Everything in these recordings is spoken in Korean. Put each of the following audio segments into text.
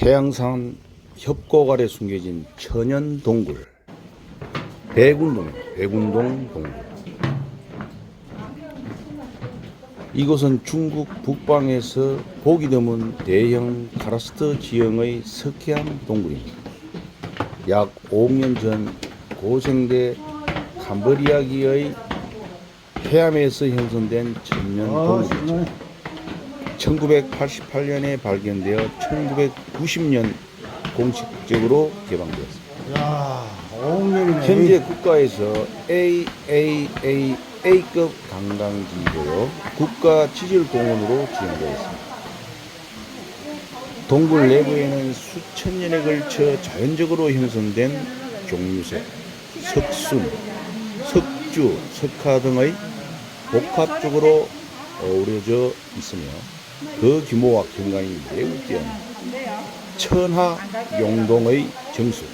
태양산 협곡 아래 숨겨진 천연 동굴 백운동 백운동 동굴 이곳은 중국 북방에서 보기 드문 대형 카라스트 지형의 석회암 동굴입니다. 약 5억 년전 고생대 캄보리아기의 해암에서 형성된 천연 동굴이죠. 1988년에 발견되어 1990년 공식적으로 개방되었습니다. 야, 5억년이네. 현재 국가에서 AAA A급 관광지이고요. 국가 지질공원으로 지정되어 있습니다. 동굴 내부에는 수천 년에 걸쳐 자연적으로 형성된 종류색, 석순, 석주, 석화 등의 복합적으로 어우러져 있으며 그 규모와 경관이 매우 뛰어납니다. 천하 용동의 정수,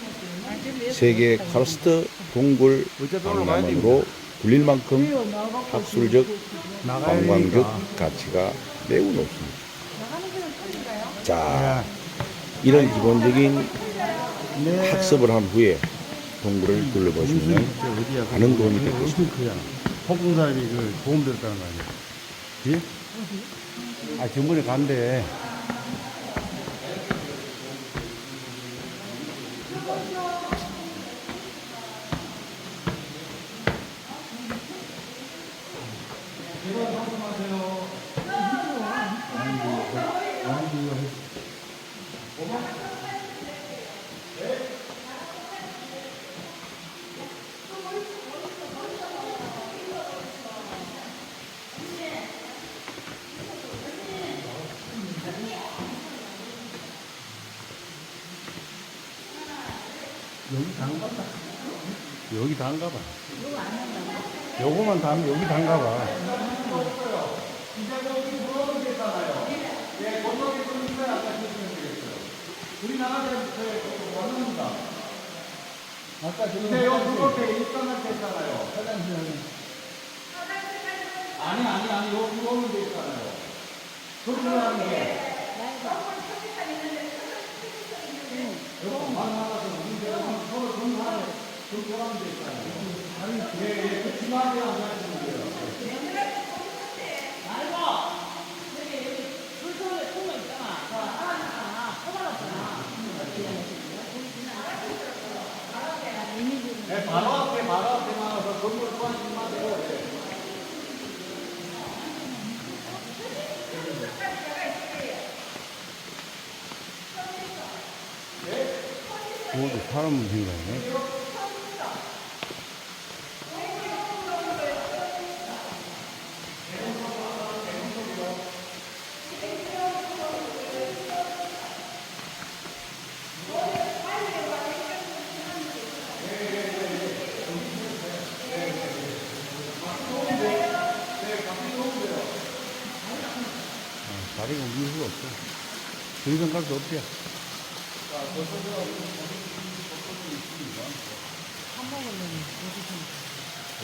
세계 카르스트 동굴 박람회로 불릴 만큼 학술적, 관광적 가치가 매우 높습니다. 자, 이런 기본적인 네. 학습을 한 후에 동굴을 둘러보시면? 많은 도움이 될. 홍콩 사람이 그 도움 들었다는 거 아니야? 예? 아, 전번에 간대. 여기 단가 봐. 요거만 다면 여기 단가 봐. 아까 지금 근데 요 그렇게 입장할 때 있잖아요. 아니 아니 아니 요데 있잖아요. 그렇게 하는 게. 여러분 만나서 문제가 서로 전화를 전 있잖아요. 그 거예요. 네, 바로 앞에 사람 생각이네. 아, 다리가 움직일 수가 없어. 더 이상 갈수 없지.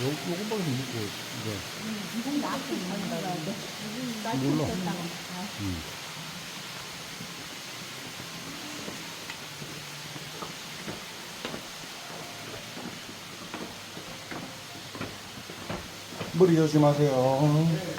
요, 요거밖에 못 먹고, 이제. 몰라. 음. 머리 조심하세요.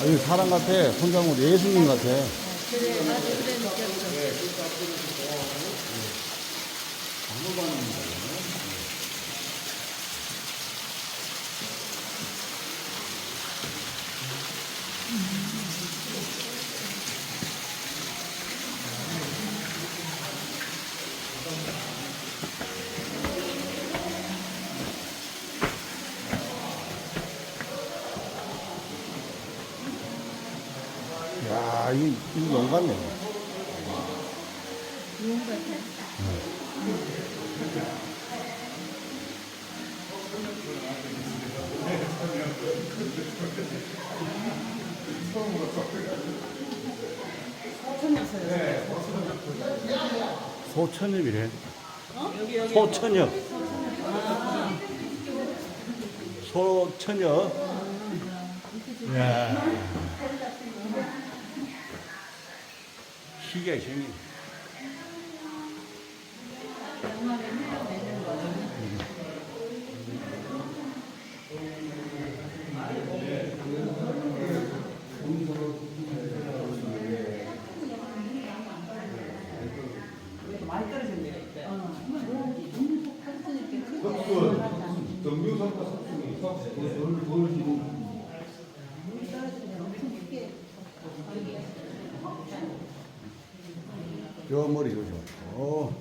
아니 사람 같아. 손장군 예수님 같아. 야, 이, 이 용 같네. 소천엽이래. 여기 여기 소천엽. 소천엽. 이야. 희귀하게 생긴. 많이 떨어진 데가 있어요. 저 머리 조심. 어.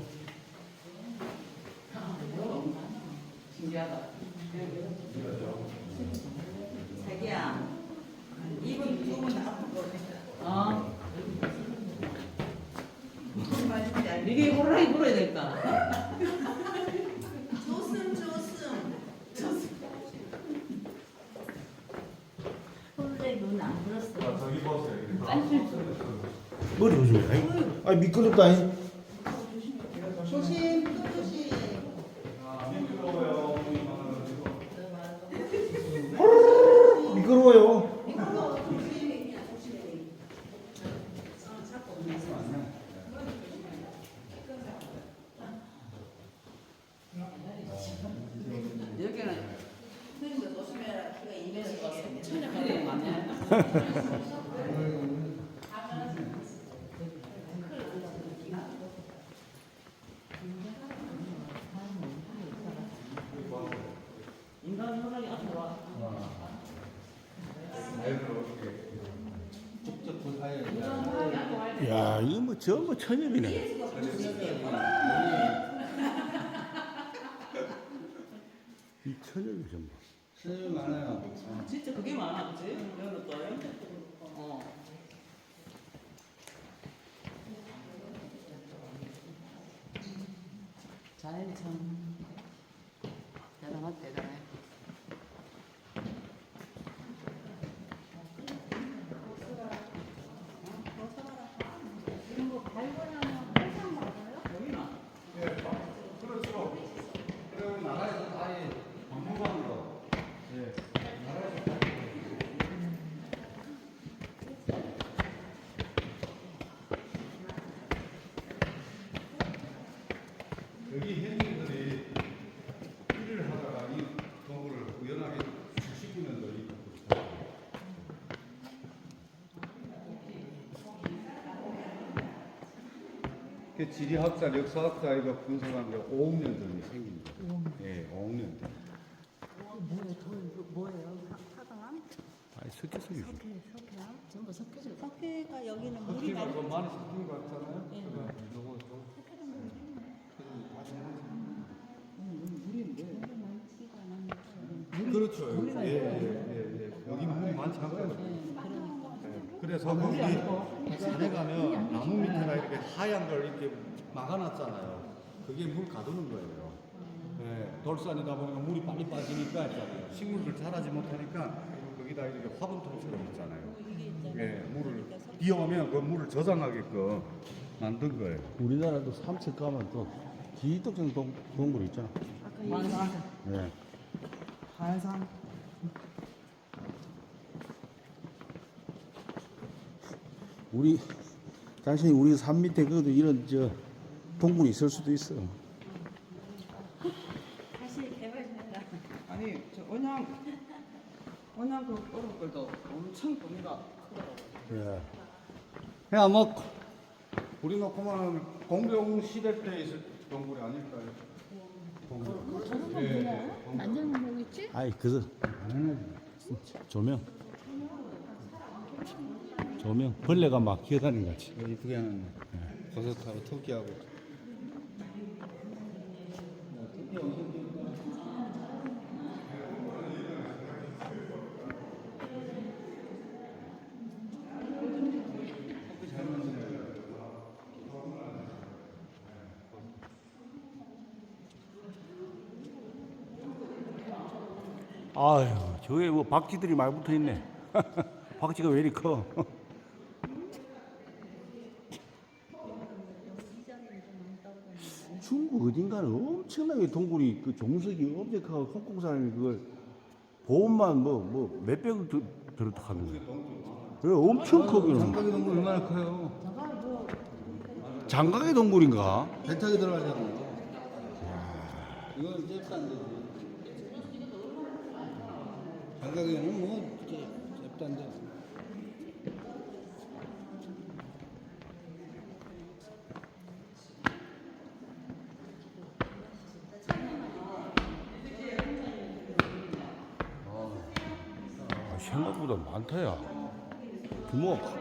신기하다. 자기야, 이분 두분 아픈 거 어. 이게 호랑이 물어야 될까? 조슴 조슴 근데 눈안 불었어. 머리 조심해. 아이. 조심 또 조심 미끄러워요. 여기는 선생님도 조심해라 키가 2m 왔어 천연가리 많네. 인간 호랑이 앞에 와. 야, 이거 뭐 전부 천엽이네. 이 천엽이 전부. 수염이 많아요. 진짜 그게 많아, 그치? 여기는 또. 어. 자연이 참 대단하다, 대단해. 이런 거 발견하면 항상 맞아요? 여기나. 그렇죠. 그리고 나라에서 아예 박물관으로. 예. 나라에서 다 여기 현지인들이 일을 하다가 이 동굴을 우연하게 주식이면서 이 동굴을 찾아요. 그 지리학자, 역사학자 이거 분석한 게 5억 년 전에 생긴 거예요. 예, 5억 년 전. 뭐예요? 돈 뭐예요? 화강암? 아니. 석회, 석회암? 전부 석회죠. 석회가 여기는 물이 많이 그 많이 섞인 거 같잖아요. 예. 그거 요거 좀 많지가 않은데. 그렇죠. 예, 예, 예, 예. 여기 물이 많지 않거든요. 예. 그래서 거기 산에 가면 나무 밑에다 이렇게 하얀 걸 이렇게 막아놨잖아요. 그게 물 가두는 거예요. 예, 돌산이다 보니까 물이 빨리 빠지니까 있잖아요. 식물들 자라지 못하니까 거기다 이렇게 화분통처럼 있잖아요. 예, 물을 비 오면 그 물을 저장하게끔 만든 거예요. 우리나라도 삼척 가면 또 동, 동굴 있잖아. 환상. 예. 환상. 우리 당신이 우리 산 밑에 그도 이런 저 동굴이 있을 수도 있어. 다시 개발된다. 아니, 저 언양, 언양 그 어록들도 엄청 범위가 크더라고요. 예. 그냥 아마 우리 놓고만 공병 시대 때 있을 동굴이 아닐까요? 동굴. 저런 예, 뭐야? 동굴. 완전 뭐겠지? 아이 그저 조명 조명 벌레가 막 기어다니는 것 같이. 이쁘게 하는 버섯하고 토끼하고 아유, 저에 뭐 박쥐들이 많이 붙어 있네. 박쥐가 왜 이리 커? 이전에 좀 많이 떨어져. 중국 어딘가는 엄청나게 동굴이 그 종석이 엄격하고 홍콩 사람이 그걸 보험만 뭐 뭐 몇백을 들- 들었다 하면서 그래 엄청 크거든 장각이 동굴 얼마나 커요? 장각의 동굴인가? 배 타기 들어가잖아요. 이건 잽도 안 되지. 장각에는 뭐 잽- 잽도 안 돼. 아, 생각보다 많다 야 규모가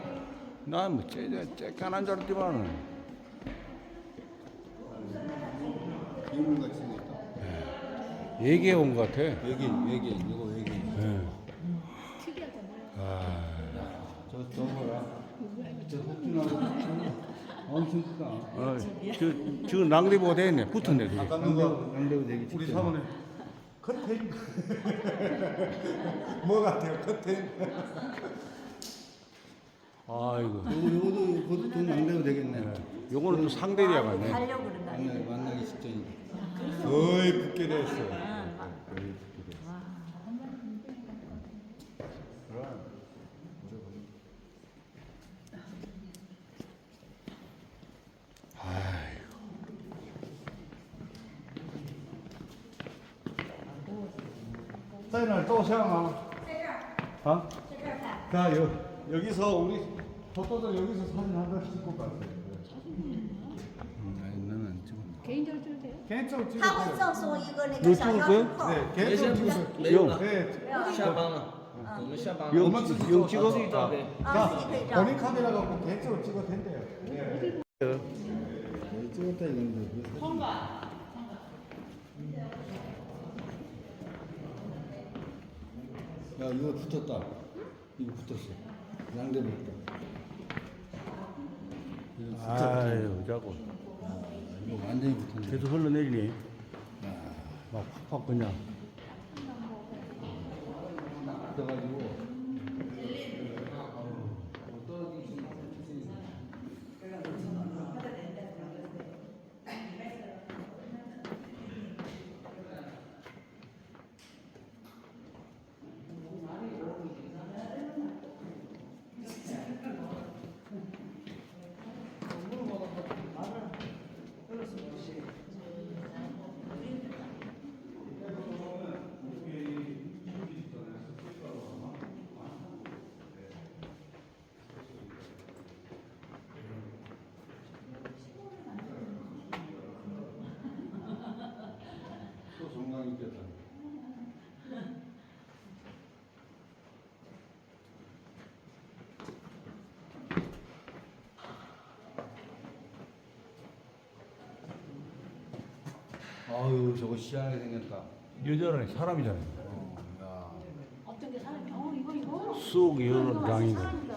난뭐 쬐깐한 줄 알았지만은 생겼다. 얘기해 온 것 같아 외계인, 외계인, 이거 외계인. 예. 저, 저 뭐라? 저 흑준하고 엄청 크다. 어, 저, 저 낭대보가 되겠네 붙었네 그게. 아까 누가 양대우 되게 우리 사모네. 커튼. 뭐 같아요, 커튼? 아이고 요거, 요거도, 그것도 좀 양대우 되겠네. 요거는 또 상대리아 같네 가려고 그런다. 만나기, 만나기 직전이니까. 거의 붙게 됐어. 사인을 또 세워놔. 어? 자, 여, 여기서 우리 포토들 여기서 사진 한 장씩 찍고 갔어요. 음, 아니, 나는 안 찍어. 개인적으로 찍어도 돼요? 개인적으로 他 찍어. 会赠送一个那 너 个小 찍을 钥 거야? 匙扣。 네, 개인적으로 찍어. 没有了， 네. 下班了，我们下班了。 영, 엄마 찍- 영 찍어? 自己照呗。 啊，自己可以照。 본인 카메라 갖고 개인적으로 찍어도 된대요. 네. 찍었다 이건데. 야 이거 붙었다. 이거 붙었어. 양대 붙다. 아유 자꾸 이거 완전히 붙었네. 계속 흘러내리네 막 팍팍 그냥 붙어가지고. 또 정강 있겠다. 아유 저거 시원하게 생겼다. 여자라니 사람이잖아요 어, 야. 어떤 게 사람이야? 어 이거 이거. 쑥 이런 이거 장인 거 사람이다.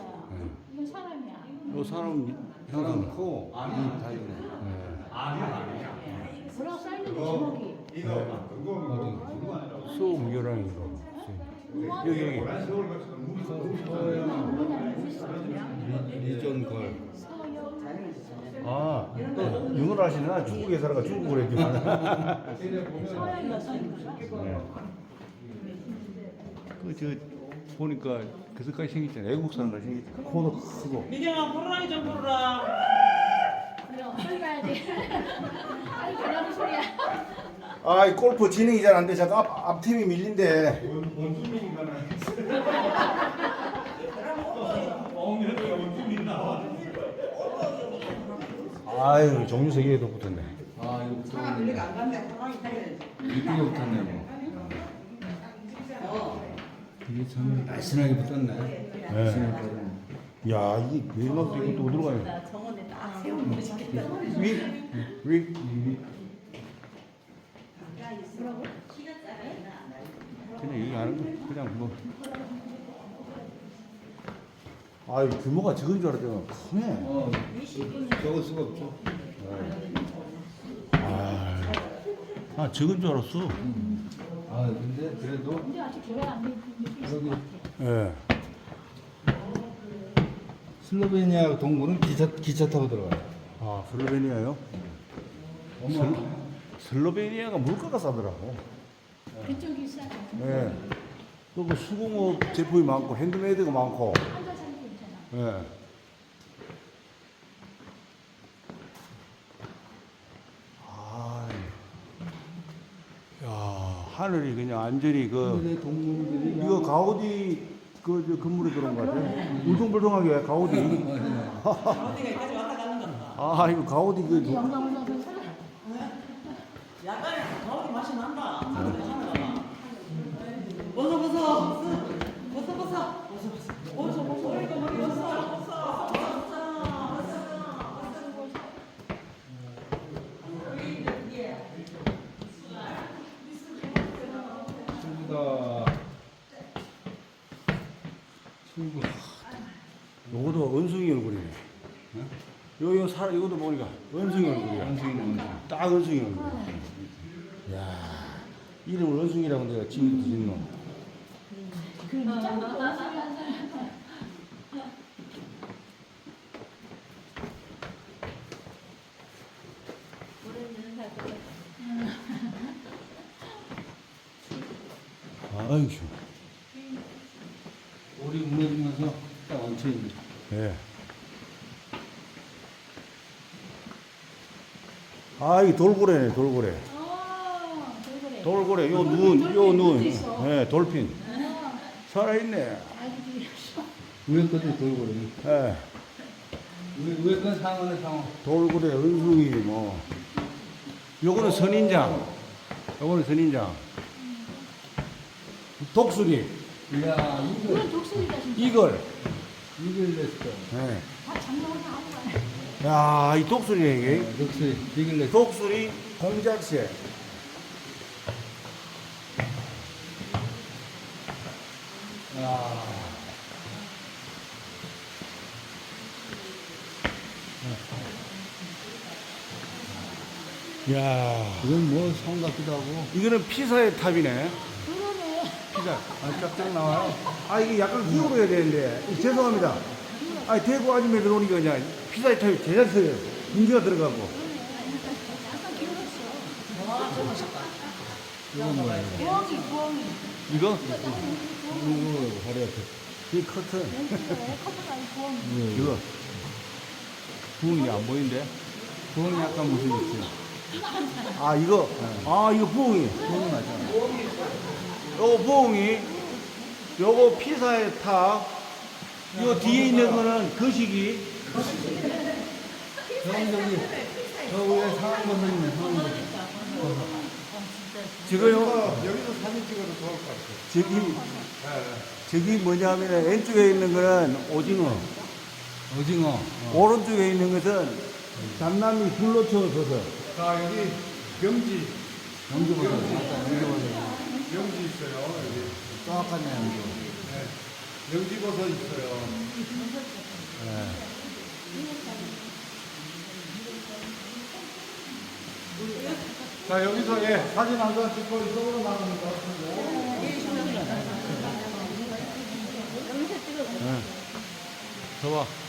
이건 사람이야. 요 사람 사람 형상 크고 안이 다 있네. 뭐라고 써있는데 제목이. 쑥 이런 거 여기 여기 리전 걸. 아, 또 영어를 하시나? 중국에 살아가 중국어로 얘기하나? 서양이가 써있는 거야? 그, 저, 보니까 그새까지 생겼잖아. 애국 사람같이 생겼잖아. 코도 크고. 미경아 불어라기 좀. 그래 빨리 가야 돼. 빨리 가라는 소리야. 아, 이 골프 진행이 잘 안 돼. 잠깐 앞, 앞 팀이 밀린대. 아유, 개도 붙었네. 아 이거 붙었네. 이쁘게 붙었네 뭐. 이게 참 날씬하게 붙었네. 날씬하게 붙었네. 야, 이게 외막도 이것도 들어가요. 나 정원에 딱 세우면 멋있겠다. 위, 위, 위. 그냥 이거 하는 거, 그냥 뭐. 아유, 규모가 적은 줄 알았더니 크네. 어, 적을 수가 없죠. 아, 아 적은 줄 알았어. 아 근데 그래도 근데 아직 개발 안 돼. 여기 예. 슬로베니아 동굴은 기차 기차 타고 들어가요. 아, 슬로베니아요? 슬, 슬로베니아가 물가가 싸더라고. 그쪽이 싸죠. 예. 그리고 수공업 제품이 많고 핸드메이드가 많고. 예. 아, 야 하늘이 그냥 완전히 그 동물들이 이거 가우디 그 저 건물에 들어온 거 같아. 울퉁불퉁하게 왜 가우디? 어디가 여기까지 왔다 가는 건가? 아 이거 가우디 그 요것도 은숭이 얼굴이네. 요, 요, 사, 이것도 보니까 은숭이 얼굴이야. 딱 은숭이 얼굴. 야 이름을 은숭이라고 내가 지금부터 짓노. 그 짱구 소리 한 사람. 아이고. 우리 무너지면서 딱 얹혀있네. 예. 아, 이 돌고래네, 돌고래. 아, 돌고래. 돌고래, 요 돌핀, 눈, 돌핀, 요 눈. 눈도 있어. 예, 돌핀. 아, 살아있네. 아기들이 위에 것도 돌고래. 예. 위에, 위에 건 상어네, 상어. 돌고래, 은숭이, 뭐. 요거는 선인장. 요거는 선인장. 독수리, 이야, 그건 독수리다 진짜. 이걸. 이글 냈어. 예. 다 아무거나. 야, 이 독수리네, 이게. 독수리, 이글 냈어. 독수리 공작새. 야. 야, 이건 뭐, 성 같기도 하고. 이거는 피사의 탑이네. 피자. 아, 쫙쫙 나와요. 아, 이게 약간 기울어야 되는데. 죄송합니다. 아, 대구 아줌마 들어오니까 그냥 피사의 탑이 제자스예요. 인지가 들어가고. 저거 맛있다. 부엉이, 부엉이. 이거? 이거, 화려해. 이 커튼. 부엉이. 이거. 부엉이 안 보이는데? 그건 약간 무슨 있어요. 아, 이거? 아, 이거 부엉이. 그건 맞아. 요거 부엉이, 요거 피사의 탑, 요 뒤에 있는 거는 거시기, 저기, 저기, 저 위에 상황버섯 있네, 상황버섯. 지금 요, 여기서 사진 찍어도 좋을 것 같아요. 저기, 저기 뭐냐면 왼쪽에 있는 거는 오징어, 오징어. 오른쪽에 있는 것은 잔남이 불로초 버섯. 자 여기 경지 영주버섯. 맞다, 영주버섯. 경지 있어요. 여기 정확하네, 영주. 영지버섯 있어요. 자 여기서 예 사진 한 장 찍고 이쪽으로 나가는 것 같은데. 저봐.